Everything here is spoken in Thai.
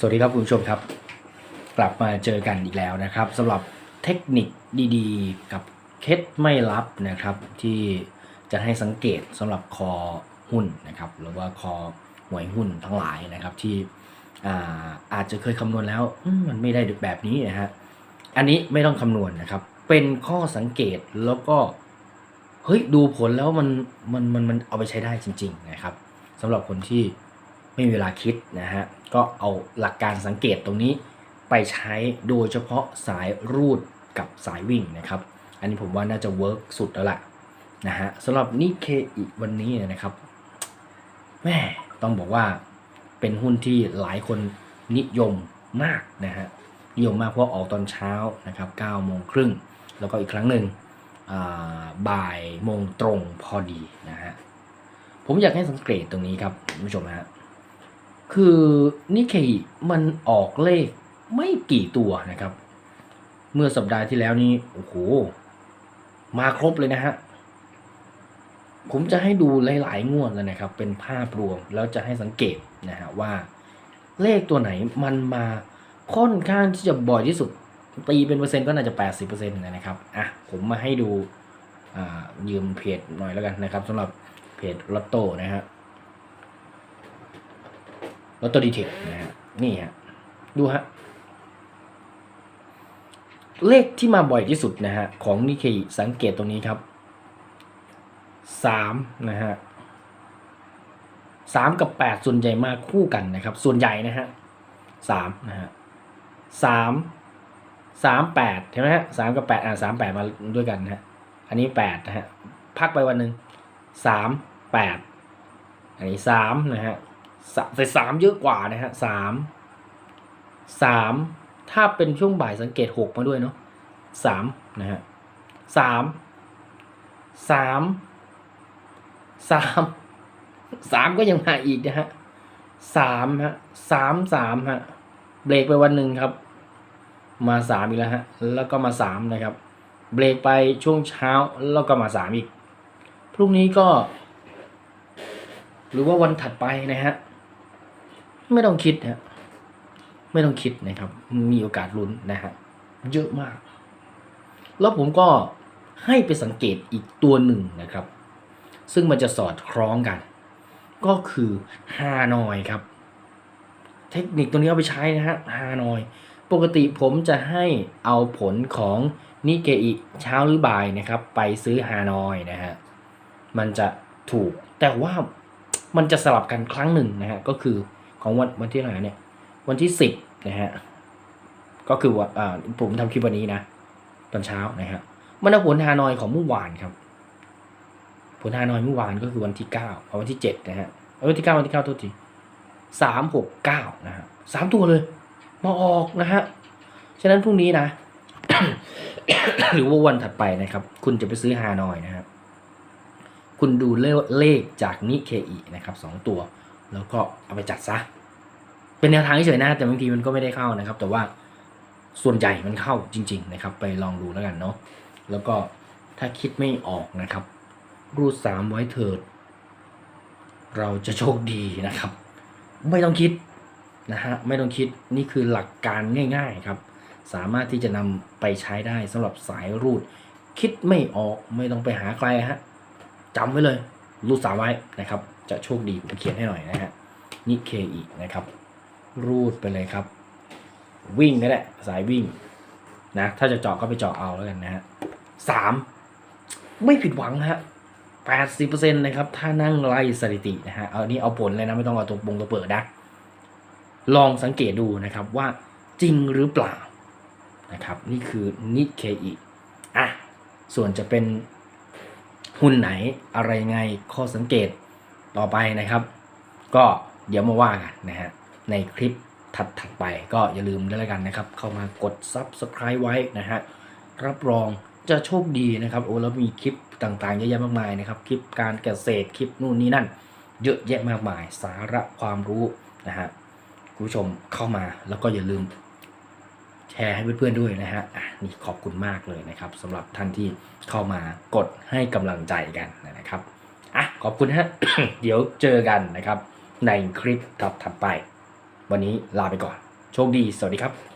สวัสดีครับคุณผู้ชมครับ กลับมาเจอกันอีกแล้วนะครับสำหรับเทคนิคดีๆ กับเคล็ดไม่ลับนะครับ ที่จะให้สังเกตสำหรับคอหุ้นนะครับหรือว่าคอหวยหุ้นทั้งหลายนะครับที่อาอาจจะเคยคำนวณแล้วมมันไม่ได้แบบนี้นะฮะอันนี้ไม่ต้องคำนวณนะครับ เป็นข้อสังเกตแล้วก็เฮ้ยดูผลแล้วมันมันมันมันเอาไปใช้ได้จริง ๆ นะครับสำหรับคนที่ ไม่มีเวลาคิดนะฮะ ก็เอาหลักการสังเกตตรงนี้ไปใช้โดยเฉพาะสายรูดกับสายวิ่งนะครับ อันนี้ผมว่าน่าจะเวิร์กสุดแล้วล่ะนะฮะสำหรับนิเคอีวันนี้นะครับแม่ต้องบอกว่าเป็นหุ้นที่หลายคนนิยมมากนะฮะนิยมมากเพราะออกตอนเช้านะครับ9โมงครึ่งแล้วก็อีกครั้งหนึ่งบ่ายโมงตรงพอดีนะฮะผมอยากให้สังเกตตรงนี้ครับคุณผู้ชมฮะ คือนิเคอิมันออกเลขไม่กี่ตัวนะครับ เมื่อสัปดาห์ที่แล้วนี่โอ้โห มาครบเลยนะฮะ ผมจะให้ดูหลาย ๆ งวดแล้วนะครับ เป็นภาพรวมแล้วจะให้สังเกตนะฮะว่า เลขตัวไหนมันมาค่อนข้างที่จะบ่อยที่สุด ตีเป็นเปอร์เซ็นต์ก็น่าจะ 80%นะครับอะผมมาให้ดูยืมเพจหน่อยแล้วกันนะครับสำหรับเพจลอตโต้นะฮะ ลอตเตอรี่เทคนะฮะนี่ฮะดูฮะเลขที่มาบ่อยที่สุดนะฮะของนิเคอิสังเกตตรงนี้ครับสามนะฮะสามกับแปดส่วนใหญ่มาคู่กันนะครับ ส่วนใหญ่นะฮะสามนะฮะสามสามแปดใช่ไหมฮะสามกับแปดอ่าสามแปดมาด้วยกันนะฮะอันนี้แปดนะฮะพักไปวันหนึ่งสามแปดอันนี้สามนะฮะ แต่สามเยอะกว่านะฮะสามสามถ้าเป็นช่วงบ่ายสังเกตหกมาด้วยเนาะสามนะฮะสามสามสามสามก็ยังมาอีกนะฮะสามฮะสามสามฮะเบรกไปวันหนึ่งครับ มาสามอีกแล้วฮะแล้วก็มาสามนะครับ เบรกไปช่วงเช้าแล้วก็มาสามอีก พรุ่งนี้ก็ หรือว่าวันถัดไปนะฮะ ไม่ต้องคิดฮะไม่ต้องคิดนะครับ มีโอกาสลุ้นนะฮะเยอะมาก แล้วผมก็ให้ไปสังเกตอีกตัวหนึ่งนะครับ ซึ่งมันจะสอดคล้องกัน ก็คือฮานอยครับ เทคนิคตัวนี้เอาไปใช้นะฮะฮานอย ปกติผมจะให้เอาผลของนิเกอิเช้าหรือบ่ายนะครับ ไปซื้อฮานอยนะฮะมันจะถูก แต่ว่ามันจะสลับกันครั้งหนึ่งนะฮะก็คือ ของวันวันที่ไหรเนี่ย วันที่สิบนะฮะ ก็คือว่าอ่าผมทำคลิปวันนี้นะ ตอนเช้านะฮะมันเอาผลฮานอยของเมื่อวานครับ ผลฮานอยเมื่อวานก็คือวันที่เก้าวันที่เจ็ดนะฮะวันที่เก้าวันที่เก้าโทษทีสามหกเก้านะฮะสามตัวเลย มาออกนะฮะ ฉะนั้นพรุ่งนี้นะ หรือว่าวันถัดไปนะครับ คุณจะไปซื้อฮานอยนะครับ คุณดูเลเลขจากนิเคอีนะครับสองตัว แล้วก็เอาไปจัดซะ เป็นแนวทางเฉยๆนะแต่บางทีมันก็ไม่ได้เข้านะครับ แต่ว่าส่วนใหญ่มันเข้าจริง ๆ นะครับ ไปลองดูแล้วกันเนาะแล้วก็ถ้าคิดไม่ออกนะครับ รูดสามไว้เถิด เราจะโชคดีนะครับ ไม่ต้องคิดนะฮะไม่ต้องคิดนี่คือหลักการง่าย ๆครับ สามารถที่จะนำไปใช้ได้สำหรับสายรูด คิดไม่ออกไม่ต้องไปหาใครฮะจำไว้เลย รูดสามไว้นะครับ จะโชคดีผมเขียนให้หน่อยนะฮะนิเคอีนะครับ รูดไปเลยครับ วิ่งนั่นแหละสายวิ่งนะถ้าจะเจาะก็ไปเจาะเอาแล้วกันนะฮะสามไม่ผิดหวังฮะแปดสิบเปอร์เซ็นต์นะครับ ถ้านั่งไล่สถิตินะฮะเอานี่เอาผลเลยนะ ไม่ต้องเอาตัวปงตัวเปิดนะลองสังเกตดูนะครับว่าจริงหรือเปล่านะครับ นี่คือนิเคอีอะส่วนจะเป็นหุ้นไหนอะไรไงข้อสังเกต ต่อไปนะครับ ก็เดี๋ยวมาว่ากันนะฮะในคลิปถัดๆไปก็อย่าลืมด้วยแล้วกันนะครับ เข้ามากด Subscribe ไว้นะฮะรับรองจะโชคดีนะครับโอ้แล้วมีคลิปต่างๆเยอะแยะมากมายนะครับคลิปการเกษตรคลิปนู่นนี่นั่น เยอะแยะมากมาย สาระความรู้นะฮะคุณผู้ชมเข้ามาแล้วก็อย่าลืม แชร์ให้เพื่อนๆด้วยนะฮะนี่ขอบคุณมากเลยนะครับสำหรับท่านที่เข้ามากดให้กำลังใจกันนะ ขอบคุณฮะ เดี๋ยวเจอกันนะครับ ในคลิปถัดไป วันนี้ลาไปก่อน โชคดี สวัสดีครับ